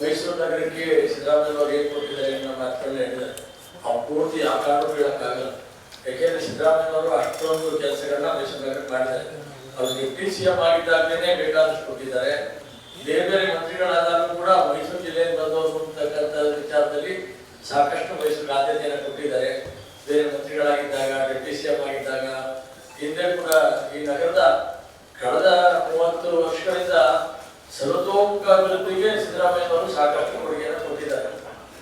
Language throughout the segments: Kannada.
ಮೈಸೂರು ನಗರಕ್ಕೆ ಸಿದ್ದರಾಮಯ್ಯ ಅವರು ಏನ್ ಕೊಟ್ಟಿದ್ದಾರೆ ನಮ್ಮ ಮಾತುಗಳನ್ನ ಹೇಳಿದ್ದಾರೆ ಆ ಪೂರ್ತಿ ಆ ಕಾರಣಕ್ಕೂ ಹೇಳಕ್ಕಾಗಲ್ಲ. ಯಾಕೆಂದ್ರೆ ಸಿದ್ದರಾಮಯ್ಯ ಅವರು ಅಷ್ಟೊಂದು ಕೆಲಸಗಳನ್ನ ಮೈಸೂರು ನಗರಕ್ಕೆ ಮಾಡಿದ್ದಾರೆ. ಅವ್ರು ಡೆಪ್ಟಿ ಸಿ ಎಂ ಆಗಿದ್ದಾಗಲೇ ಬೇಕಾದಷ್ಟು ಕೊಟ್ಟಿದ್ದಾರೆ. ಬೇರೆ ಬೇರೆ ಮಂತ್ರಿಗಳಾದಾಗೂ ಕೂಡ ಮೈಸೂರು ಜಿಲ್ಲೆಯಿಂದ ಬಂದವರು ಅಂತಕ್ಕಂಥ ವಿಚಾರದಲ್ಲಿ ಸಾಕಷ್ಟು ಮೈಸೂರು ಆದ್ಯತೆಯನ್ನು ಕೊಟ್ಟಿದ್ದಾರೆ. ಬೇರೆ ಮಂತ್ರಿಗಳಾಗಿದ್ದಾಗ, ಡೆಪ್ಟಿ ಸಿ ಎಂ ಆಗಿದ್ದಾಗ, ಹಿಂದೆ ಕೂಡ ಈ ನಗರದ, ಕಳೆದ ಮೂವತ್ತು ವರ್ಷಗಳಿಂದ ಸರ್ವತೋಮುಖ ಅಭಿವೃದ್ಧಿಗೆ ಸಿದ್ದರಾಮಯ್ಯ ಅವರು ಸಾಕಷ್ಟು ಕೊಡುಗೆಯನ್ನು ಕೊಟ್ಟಿದ್ದಾರೆ.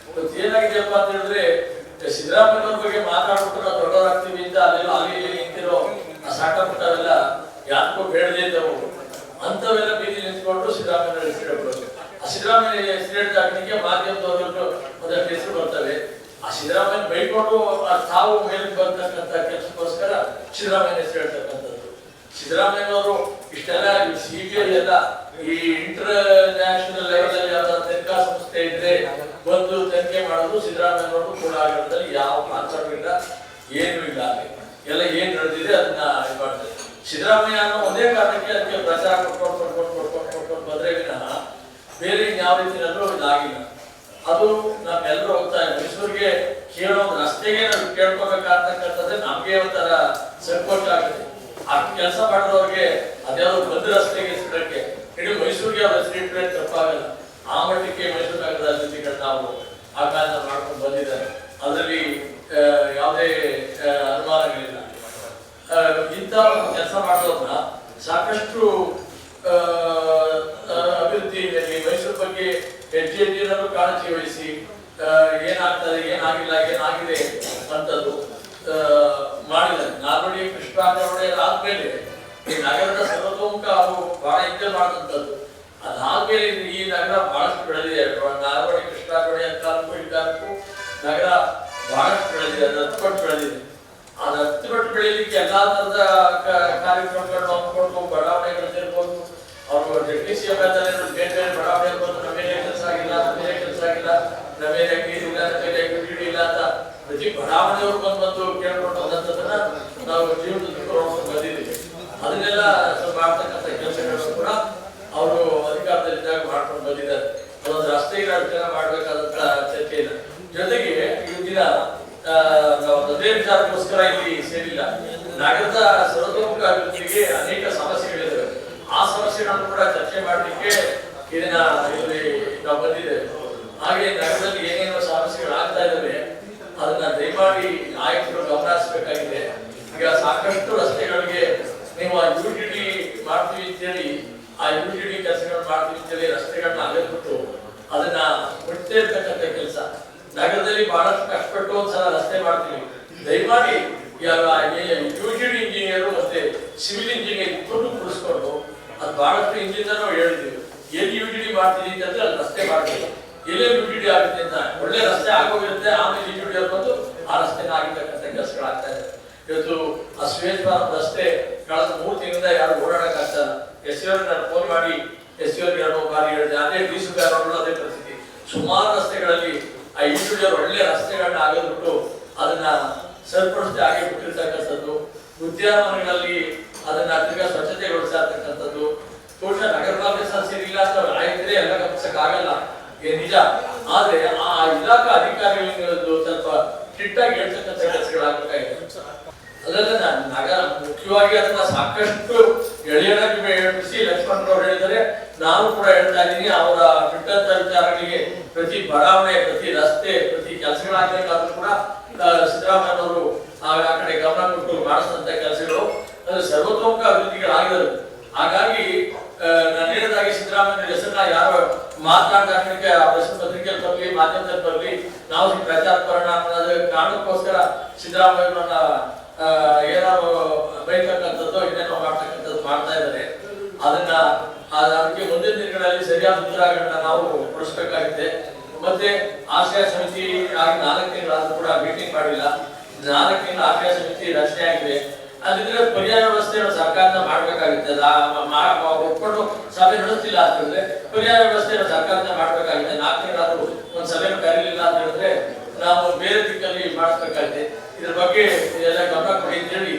ಇವತ್ತು ಏನಾಗಿದೆಯಪ್ಪ ಅಂತ ಹೇಳಿದ್ರೆ ಸಿದ್ದರಾಮಯ್ಯ ಅವ್ರ ಬಗ್ಗೆ ಮಾತಾಡ್ಬಿಟ್ಟು ನಾವು ದೊಡ್ಡವರಾಗ್ತೀವಿ ಅಂತ ಅಲ್ಲೆಲ್ಲ ಅಲ್ಲಿ ಇಲ್ಲಿ ನಿಂತಿರೋ ಸಾಕಪುಟ್ಟವೆಲ್ಲ ಪುಟ್ಟವೆಲ್ಲ ಯಾಕೋ ಬೇಡದೇ ಇದ್ದವು ಅಂಥವೆಲ್ಲ ಬೀದಿ ನಿಂತ್ಕೊಂಡು ಸಿದ್ದರಾಮಯ್ಯ ಹೆಸರು ಆ ಸಿದ್ದರಾಮಯ್ಯ ಹೆಸರು ಹೇಳಿದಾಗನಿಗೆ ಮಾಧ್ಯಮದವರು ಒಂದಷ್ಟು ಹೆಸರು ಬರ್ತವೆ. ಆ ಸಿದ್ದರಾಮಯ್ಯ ಬೈಕೊಂಡು ತಾವು ಮೇಲೆ ಬರ್ತಕ್ಕಂಥ ಕೆಲಸಕ್ಕೋಸ್ಕರ ಸಿದ್ದರಾಮಯ್ಯ ಹೆಸರು ಹೇಳ್ತಕ್ಕಂಥದ್ದು. ಸಿದ್ದರಾಮಯ್ಯನವರು ಇಷ್ಟೆಲ್ಲ ಸಿ ಬಿ ಐ ಎಲ್ಲ ಈ ಇಂಟರ್ ನ್ಯಾಷನಲ್ ಲೆವೆಲ್ ಯಾವ್ದಾದ್ರು ತನಿಖಾ ಸಂಸ್ಥೆ ಇದ್ರೆ ಬಂದು ತನಿಖೆ ಮಾಡೋದು ಸಿದ್ದರಾಮಯ್ಯನವರು ಕೂಡ ಆಗಿರೋದ್ರಲ್ಲಿ ಯಾವ ಕಾನ್ಸೆಪ್ಟ್ ಇಲ್ಲ, ಏನು ಇಲ್ಲ ಎಲ್ಲ ಏನ್ ನಡೆದಿದೆ ಅದನ್ನ ಇದು ಮಾಡ್ತಾರೆ. ಸಿದ್ದರಾಮಯ್ಯ ಅನ್ನೋ ಒಂದೇ ಕಾರಣಕ್ಕೆ ಅದಕ್ಕೆ ಪ್ರಚಾರ ಕೊಟ್ಕೊಂಡು ಕೊಟ್ಕೊಂಡು ಕೊಟ್ಕೊಂಡು ಕೊಟ್ಕೊಂಡು ಬಂದ್ರೆ ವಿನಃ ಬೇರೆ ಯಾವ ರೀತಿಯಲ್ಲೂ ಇದಾಗಿಲ್ಲ ಅದು ನಮ್ಮೆಲ್ಲರೂ ಹೋಗ್ತಾ ಇದ್ದೀವಿ ಮೈಸೂರಿಗೆ ಕೇಳೋ ರಸ್ತೆಗೆ ನಾವು ಕೇಳ್ಕೊಬೇಕಾಗ್ತಕ್ಕಂಥದ್ದೇ ನಮಗೆ ಒಂಥರ ಸಂಕೋಚ ಆಗುತ್ತೆ. ಆ ಕೆಲಸ ಮಾಡಿದವ್ರಿಗೆ ಅದ್ಯಾವ್ದು ಬಂದ ರಸ್ತೆಗೆ ಸಿಡಕ್ಕೆ ಇಡೀ ಮೈಸೂರಿಗೆ ಅವರ ಸೀಟ್ ತಪ್ಪಾಗಲ್ಲ. ಆ ಮಟ್ಟಕ್ಕೆ ಮೈಸೂರು ನಗರದ ಅಭಿವೃದ್ಧಿಗಳು ನಾವು ಆ ಕಾರಣ ಮಾಡ್ಕೊಂಡು ಬಂದಿದ್ದಾರೆ. ಅದರಲ್ಲಿ ಯಾವುದೇ ಅನುಮಾನಗಳಿಲ್ಲ. ಇಂಥ ಕೆಲಸ ಮಾಡೋದನ್ನ ಸಾಕಷ್ಟು ಅಭಿವೃದ್ಧಿಯಲ್ಲಿ ಮೈಸೂರು ಬಗ್ಗೆ ಹೆಜ್ಜೆ ಹೆಜ್ಜೆನಲ್ಲೂ ಕಾಳಜಿ ವಹಿಸಿ ಏನಾಗ್ತದೆ, ಏನಾಗಿಲ್ಲ, ಏನಾಗಿದೆ ಅಂತದ್ದು ಮಾಡಿದ್ದಾರೆ. ನಾಲ್ವಡಿ ಕೃಷ್ಣ ಆದ್ಮೇಲೆ ಈ ನಗರದ ಸರ್ವತೋಮುಖ ಅವರು ಬಹಳ ಇದ್ದೇ ಮಾಡಿದಂಥದ್ದು ಅದಾದ್ಮೇಲೆ ಇದು ಈ ನಗರ ಬಹಳಷ್ಟು ಬೆಳೆದಿದೆ ನಾಲ್ವಡಿ ಕೃಷ್ಣಾಂಜೋಡಿ ಕಾಲಕ್ಕೂ ಈ ಕಾಲಕ್ಕೂ ನಗರ ಬಹಳಷ್ಟು ಬೆಳೆದಿದೆ ಅದು ಹತ್ಪಟ್ಟು ಬೆಳೆದಿದೆ ಅದು ಹತ್ತುಪಟ್ಟು ಬೆಳೀಲಿಕ್ಕೆ ಎಲ್ಲಾ ತರದ ಕ- ಕಾರ್ಯಕ್ರಮಗಳನ್ನ ಹಮ್ಮಿಕೊಂಡು ಬಡಾವಣೆಗಳು ಸೇರ್ಬೋದು ಅವರು ಡೆಪ್ಟಿ ಸಿ ಎಂ ಬೇರೆ ಬೇರೆ ಬಡಾವಣೆ ಬಂದು ನಮ್ಮೇಲೆ ಕೆಲಸ ಆಗಿಲ್ಲ ನಮ್ಮೇಲೆ ಕೆಲಸ ಆಗಿಲ್ಲ ನಮ್ಮೇಲೆ ನೀರು ಇಲ್ಲ ನಮ್ಮೇಲೆ ಯುಟಿಲಿಟಿ ಇಲ್ಲ ಅಂತ ಪ್ರತಿ ಬಡಾವಣೆಯವರು ಬಂದು ಬಂದು ಕೇಳ್ಕೊಂಡು ಬಂದಂಥದ್ದನ್ನ ನಾವು ಜೀವನದಲ್ಲಿ ನೋಡ್ಕೊಂಡು ಬಂದಿದ್ದೀವಿ ಅದನ್ನೆಲ್ಲ ಮಾಡ್ತಕ್ಕಂಥ ಕೆಲಸಗಳನ್ನು ಕೂಡ ಅವರು ಅಧಿಕಾರದಲ್ಲಿದ್ದಾಗ ಮಾಡ್ಕೊಂಡು ಬಂದಿದ್ದಾರೆ. ಕೆಲವೊಂದು ರಸ್ತೆಗಳ ಜನ ಮಾಡಬೇಕಾದಂತ ಚರ್ಚೆ ಇಲ್ಲ. ಜೊತೆಗೆ ಆ, ನಾವು ಅದೇ ವಿಚಾರಕ್ಕೋಸ್ಕರ ಇಲ್ಲಿ ಸೇರಿಲ್ಲ. ನಗರದ ಸರ್ವತೋಮುಖ ಅಭಿವೃದ್ಧಿಗೆ ಅನೇಕ ಸಮಸ್ಯೆಗಳಿದ್ದಾವೆ ಆ ಸಮಸ್ಯೆಗಳನ್ನು ಕೂಡ ಚರ್ಚೆ ಮಾಡಲಿಕ್ಕೆ ಇದನ್ನ ಇಲ್ಲಿ ನಾವು ಬಂದಿದ್ದೇವೆ ಹಾಗೆ ನಗರದಲ್ಲಿ ಏನೇನು ಸಮಸ್ಯೆಗಳಾಗ್ತಾ ಇದ್ದಾವೆ ಅದನ್ನ ದಯಮಾಡಿ ನಾಯಕರು ಗಮನ ಹರಿಸಬೇಕಾಗಿದೆ ಈಗ ಸಾಕಷ್ಟು ರಸ್ತೆಗಳಿಗೆ ನೀವು ಆ ಯು ಟಿ ಡಿ ಮಾಡ್ತೀವಿ ಅಂತೇಳಿ ಆ ಯು ಟಿ ಡಿ ಕೆಲಸಗಳು ಮಾಡ್ತೀವಿ ಅಂತೇಳಿ ರಸ್ತೆಗಳನ್ನ ಅಲೆದ್ಬಿಟ್ಟು ಅದನ್ನ ಬಿಡ್ತೇ ಇರ್ತಕ್ಕಂಥ ಕೆಲಸ. ನಗರದಲ್ಲಿ ಬಹಳಷ್ಟು ಕಷ್ಟಪಟ್ಟು ಒಂದ್ಸಲ ರಸ್ತೆ ಮಾಡ್ತೀವಿ. ದಯಮಾಡಿ ಯು ಟಿ ಡಿ ಇಂಜಿನಿಯರು ಮತ್ತೆ ಸಿವಿಲ್ ಇಂಜಿನಿಯರ್ ಇಬ್ಬರು ಕೂಡಿಸ್ಕೊಂಡು ಅದು ಬಹಳಷ್ಟು ಇಂಜಿನಿಯರ್ ಹೇಳಿದ್ದೀವಿ. ಎಲ್ಲಿ ಯು ಟಿ ಡಿ ಮಾಡ್ತೀನಿ ಅಂತಂದ್ರೆ ಅಲ್ಲಿ ರಸ್ತೆ ಮಾಡ್ತೀವಿ. ಎಲ್ಲೇ ಯು ಆಗುತ್ತೆ ಅಂತ ಒಳ್ಳೆ ರಸ್ತೆ ಆಗೋಗಿರುತ್ತೆ, ಆಮೇಲೆ ಯು ಡಿ ಬಂದು ಆ ರಸ್ತೆನ ಆಗಿರ್ತಕ್ಕಂಥ ಕೆಲಸಗಳಾಗ್ತಾ ಇದೆ. ಇವತ್ತು ಆ ಶ್ವೇತವರಂ ರಸ್ತೆ ಕಳೆದ ಮೂರು ತಿಂಗಳಿಂದ ಯಾರು ಓಡಾಡಕ್ಕಾಗ್ತಾ ಎಸ್ ನಾನು ಫೋನ್ ಮಾಡಿ ಎಸ್ ಎರಡು ಮೂರು ಬಾರಿ ಹೇಳಿದೆ, ಅದೇ ಡಿ ಸಿ ಅದೇ ಪರಿಸ್ಥಿತಿ. ಸುಮಾರು ರಸ್ತೆಗಳಲ್ಲಿ ಆ ಇಂಟುಡಿಯರ್ ಒಳ್ಳೆ ರಸ್ತೆಗಳನ್ನ ಆಗದ್ಬಿಟ್ಟು ಅದನ್ನ ಸರಿಪಡಿಸದೆ ಹಾಗೆ ಬಿಟ್ಟಿರ್ತಕ್ಕಂಥದ್ದು. ಉದ್ಯಾನವನಗಳಲ್ಲಿ ಅದನ್ನ ತಿರ್ಗಾ ಸ್ವಚ್ಛತೆಗೊಳಿಸ್ತಾ ಇರ್ತಕ್ಕಂಥದ್ದು ನಗರ ಭಾಗ್ಯ ಸದಸ್ಯರು ಇಲ್ಲ ಅಂತ ಆಯ್ತದೆ ಎಲ್ಲ ಗಮನಿಸಕ್ ಆಗಲ್ಲ ಏ, ನಿಜ. ಆದ್ರೆ ಆ ಇಲಾಖಾ ಅಧಿಕಾರಿಗಳು ಸ್ವಲ್ಪ ಕಿಟ್ಟಾಗಿ ಹೇಳ್ತಕ್ಕಂಥ ಕೆಲಸಗಳಾಗಬೇಕಾಗಿದೆ. ನಾನು ನಗರ ಮುಖ್ಯವಾಗಿ ಅದನ್ನ ಸಾಕಷ್ಟು ಎಳೆಯನಾಗಿ ಬಿಡಿಸಿ ಲಕ್ಷ್ಮಣ್ ಹೇಳಿದರೆ ನಾನು ಕೂಡ ಹೇಳ್ತಾ ಇದ್ದೀನಿ, ಅವರ ಬಿಟ್ಟಂತ ವಿಚಾರಗಳಿಗೆ ಪ್ರತಿ ಬಡಾವಣೆ, ಪ್ರತಿ ರಸ್ತೆ, ಪ್ರತಿ ಕೆಲಸಗಳಾಗಬೇಕಾದ್ರೂ ಕೂಡ ಸಿದ್ದರಾಮಯ್ಯನವರು ಆ ಕಡೆ ಗಮನ ಕೊಟ್ಟು ಮಾಡಿಸಿದಂತ ಕೆಲಸಗಳು, ಅದು ಸರ್ವತೋಮುಖ ಅಭಿವೃದ್ಧಿಗಳಾಗಿರೋದು. ಹಾಗಾಗಿ ನಾನು ಹೇಳಿದಾಗೆ ಸಿದ್ದರಾಮಯ್ಯ ಹೆಸರನ್ನ ಯಾರು ಮಾತನಾಡಿದ ಆ ಹೆಸರು ಪತ್ರಿಕೆಯಲ್ಲಿ ಬರಲಿ, ಮಾಧ್ಯಮದಲ್ಲಿ ಬರಲಿ, ನಾವು ಪ್ರಚಾರ ಬರೋಣ ಅನ್ನೋದು ಕಾರಣಕ್ಕೋಸ್ಕರ ಸಿದ್ದರಾಮಯ್ಯನನ್ನ ಏನಾದ್ರು ಬೈತಕ್ಕಂಥದ್ದು, ಇನ್ನೇನೋ ಮಾಡ್ತಕ್ಕಂಥದ್ದು ಮಾಡ್ತಾ ಇದ್ದಾರೆ. ಅದನ್ನ ಅದ್- ಅದಕ್ಕೆ ಮುಂದಿನ ದಿನಗಳಲ್ಲಿ ಸರಿಯಾದ ಉತ್ತರಗಳನ್ನ ನಾವು ಕೊಡಿಸ್ಬೇಕಾಗಿದೆ ಮತ್ತೆ ಆಶ್ರಯ ಸಮಿತಿ ಆಗಿ ನಾಲ್ಕು ತಿಂಗಳಾದ್ರೂ ಕೂಡ ಮೀಟಿಂಗ್ ಮಾಡಿಲ್ಲ. ನಾಲ್ಕು ತಿಂಗಳ ಆಶ್ರಯ ಸಮಿತಿ ರಚನೆ ಆಗಿದೆ. ಅದಿದ್ರೆ ಪರ್ಯಾಯ ವ್ಯವಸ್ಥೆಯನ್ನು ಸರ್ಕಾರದಿಂದ ಮಾಡಬೇಕಾಗುತ್ತೆ. ಒಪ್ಪಿಕೊಂಡು ಸಭೆ ನಡೆಸ್ತಿಲ್ಲ ಅಂತ ಹೇಳಿದ್ರೆ ಪರ್ಯಾಯ ವ್ಯವಸ್ಥೆಯನ್ನು ಸರ್ಕಾರದಿಂದ ಮಾಡಬೇಕಾಗಿದೆ ನಾಲ್ಕು ತಿಂಗಳಾದ್ರೂ ಒಂದು ಸಭೆಯನ್ನು ಕರೀಲಿಲ್ಲ ಅಂತ ಹೇಳಿದ್ರೆ ನಾವು ಬೇರೆ ದಿಕ್ಕಲ್ಲಿ ಮಾಡಿಸ್ಬೇಕಾಗಿದೆ ಇದ್ರ ಬಗ್ಗೆ ಎಲ್ಲ ಗಮನ ಕೊಡಿ ಅಂತ ಹೇಳಿ